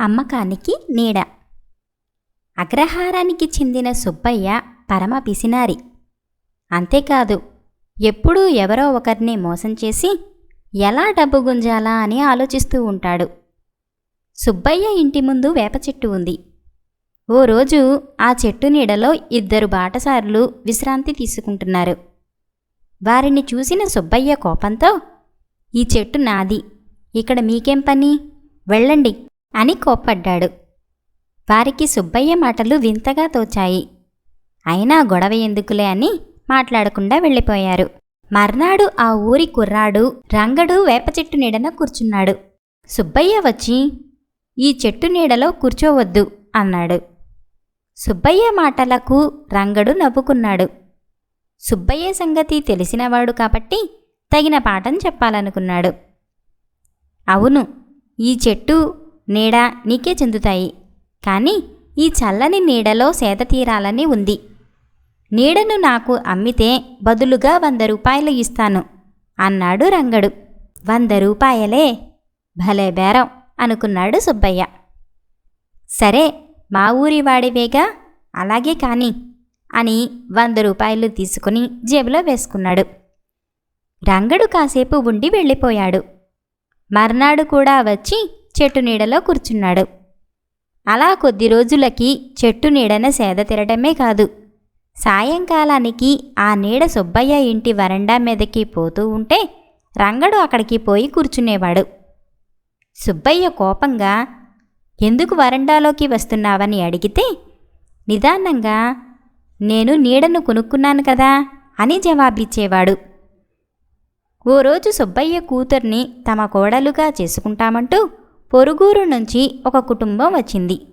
అమ్మకానికి నీడ. అగ్రహారానికి చెందిన సుబ్బయ్య పరమ పిసినారి. అంతేకాదు ఎప్పుడూ ఎవరో ఒకరిని మోసం చేసి ఎలా డబ్బు గుంజాలా అని ఆలోచిస్తూ ఉంటాడు. సుబ్బయ్య ఇంటి ముందు వేప చెట్టు ఉంది. ఓ రోజు ఆ చెట్టు నీడలో ఇద్దరు బాటసారులు విశ్రాంతి తీసుకుంటున్నారు. వారిని చూసిన సుబ్బయ్య కోపంతో ఈ చెట్టు నాది. ఇక్కడ మీకేం పని? వెళ్ళండి. అని కోప్పడ్డాడు. వారికి సుబ్బయ్య మాటలు వింతగా తోచాయి. అయినా గొడవ ఎందుకులే అని మాట్లాడకుండా వెళ్ళిపోయారు. మర్నాడు ఆ ఊరి కుర్రాడు రంగడు వేప చెట్టు నీడన కూర్చున్నాడు. సుబ్బయ్య వచ్చి ఈ చెట్టు నీడలో కూర్చోవద్దు అన్నాడు. సుబ్బయ్య మాటలకు రంగడు నవ్వుకున్నాడు. సుబ్బయ్య సంగతి తెలిసినవాడు కాబట్టి తగిన పాఠం చెప్పాలనుకున్నాడు. అవును ఈ చెట్టు నీడ నీకే చెందుతాయి. కానీ ఈ చల్లని నీడలో సేద తీరాలని ఉంది. నీడను నాకు అమ్మితే బదులుగా వంద రూపాయలు ఇస్తాను అన్నాడు రంగడు. వంద రూపాయలే? భలే బేరం అనుకున్నాడు సుబ్బయ్య. సరే మా ఊరి వాడివేగా? అలాగే కాని అని వంద రూపాయలు తీసుకుని జేబులో వేసుకున్నాడు. రంగడు కాసేపు ఉండి వెళ్ళిపోయాడు. మర్నాడు కూడా వచ్చి చెట్టు నీడలో కూర్చున్నాడు. అలా కొద్ది రోజులకి చెట్టు నీడన సేద తిరటమే కాదు. సాయంకాలానికి ఆ నీడ సుబ్బయ్య ఇంటి వరండా మీదకి పోతూ ఉంటే రంగడు అక్కడికి పోయి కూర్చునేవాడు. సుబ్బయ్య కోపంగా ఎందుకు వరండాలోకి వస్తున్నావని అడిగితే నిదానంగా నేను నీడను కొనుక్కున్నాను కదా అని జవాబిచ్చేవాడు. ఓ రోజు సుబ్బయ్య కూతుర్ని తమ కోడలుగా చేసుకుంటామంటూ పొరుగురు నుంచి ఒక కుటుంబం వచ్చింది.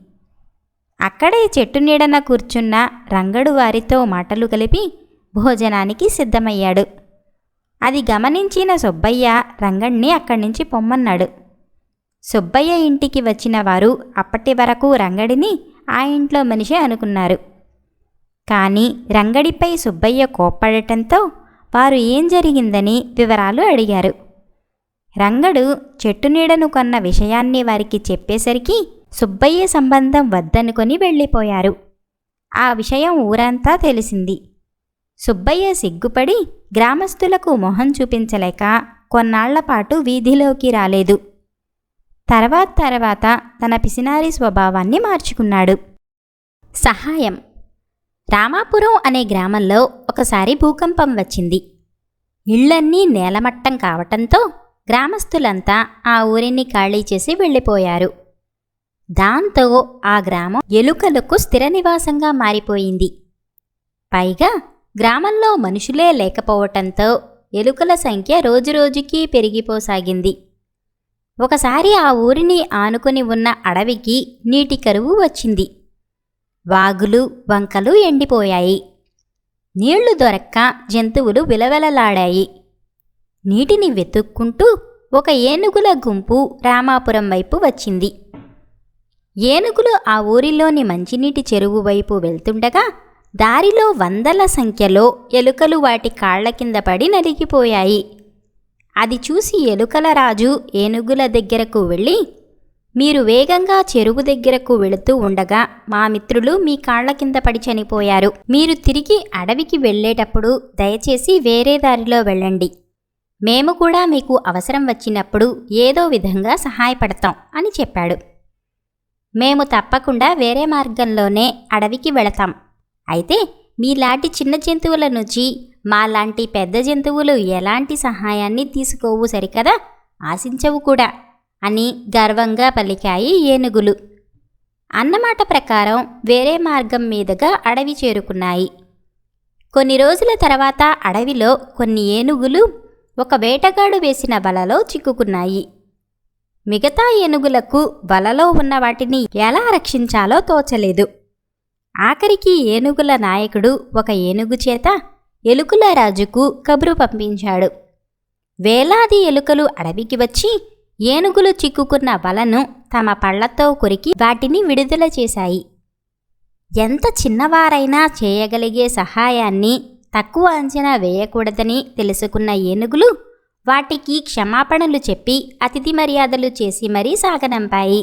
అక్కడే చెట్టు నీడన కూర్చున్న రంగడు వారితో మాటలు కలిపి భోజనానికి సిద్ధమయ్యాడు. అది గమనించిన సుబ్బయ్య రంగణ్ణి అక్కడి నుంచి పొమ్మన్నాడు. సుబ్బయ్య ఇంటికి వచ్చిన వారు అప్పటి వరకు రంగడిని ఆ ఇంట్లో మనిషి అనుకున్నారు. కానీ రంగడిపై సుబ్బయ్య కోప్పడటంతో వారు ఏం జరిగిందని వివరాలు అడిగారు. రంగడు చెట్టు నీడను కొన్న విషయాన్ని వారికి చెప్పేసరికి సుబ్బయ్య సంబంధం వద్దనుకొని వెళ్ళిపోయారు. ఆ విషయం ఊరంతా తెలిసింది. సుబ్బయ్య సిగ్గుపడి గ్రామస్తులకు మొహం చూపించలేక కొన్నాళ్ళపాటు వీధిలోకి రాలేదు. తర్వాత తర్వాత తన పిసినారి స్వభావాన్ని మార్చుకున్నాడు. సహాయం. రామాపురం అనే గ్రామంలో ఒకసారి భూకంపం వచ్చింది. ఇళ్ళన్నీ నేలమట్టం కావటంతో గ్రామస్తులంతా ఆ ఊరిని ఖాళీ చేసి వెళ్ళిపోయారు. దాంతో ఆ గ్రామం ఎలుకలకు స్థిర నివాసంగా మారిపోయింది. పైగా గ్రామంలో మనుషులే లేకపోవటంతో ఎలుకల సంఖ్య రోజురోజుకీ పెరిగిపోసాగింది. ఒకసారి ఆ ఊరిని ఆనుకుని ఉన్న అడవికి నీటి కరువు వచ్చింది. వాగులు వంకలు ఎండిపోయాయి. నీళ్ళు దొరక్క జంతువులు విలవెలలాడాయి. నీటిని వెతుక్కుంటూ ఒక ఏనుగుల గుంపు రామాపురం వైపు వచ్చింది. ఏనుగులు ఆ ఊరిలోని మంచినీటి చెరువు వైపు వెళ్తుండగా దారిలో వందల సంఖ్యలో ఎలుకలు వాటి కాళ్ళ కింద పడి నలిగిపోయాయి. అది చూసి ఎలుకల రాజు ఏనుగుల దగ్గరకు వెళ్ళి మీరు వేగంగా చెరువు దగ్గరకు వెళుతూ ఉండగా మా మిత్రులు మీ కాళ్ళ కింద పడి చనిపోయారు. మీరు తిరిగి అడవికి వెళ్ళేటప్పుడు దయచేసి వేరే దారిలో వెళ్ళండి. మేము కూడా మీకు అవసరం వచ్చినప్పుడు ఏదో విధంగా సహాయపడతాం అని చెప్పాడు. మేము తప్పకుండా వేరే మార్గంలోనే అడవికి వెళతాం. అయితే మీలాంటి చిన్న జంతువుల నుంచి మాలాంటి పెద్ద జంతువులు ఎలాంటి సహాయాన్ని తీసుకోవు సరికదా? ఆశించవు కూడా అని గర్వంగా పలికాయి ఏనుగులు. అన్నమాట ప్రకారం వేరే మార్గం మీదుగా అడవి చేరుకున్నాయి. కొన్ని రోజుల తర్వాత అడవిలో కొన్ని ఏనుగులు ఒక వేటగాడు వేసిన వలలో చిక్కుకున్నాయి. మిగతా ఏనుగులకు వలలో ఉన్న వాటిని ఎలా రక్షించాలో తోచలేదు. ఆఖరికి ఏనుగుల నాయకుడు ఒక ఏనుగు చేత ఎలుకల రాజుకు కబురు పంపించాడు. వేలాది ఎలుకలు అడవికి వచ్చి ఏనుగులు చిక్కుకున్న వలను తమ పళ్ళతో కొరికి వాటిని విడుదల చేశాయి. ఎంత చిన్నవారైనా చేయగలిగే సహాయాన్ని తక్కువ అంచనా వేయకూడదని తెలుసుకున్న ఏనుగులు వాటికి క్షమాపణలు చెప్పి అతిథి మర్యాదలు చేసి మరీ సాగనంపాయి.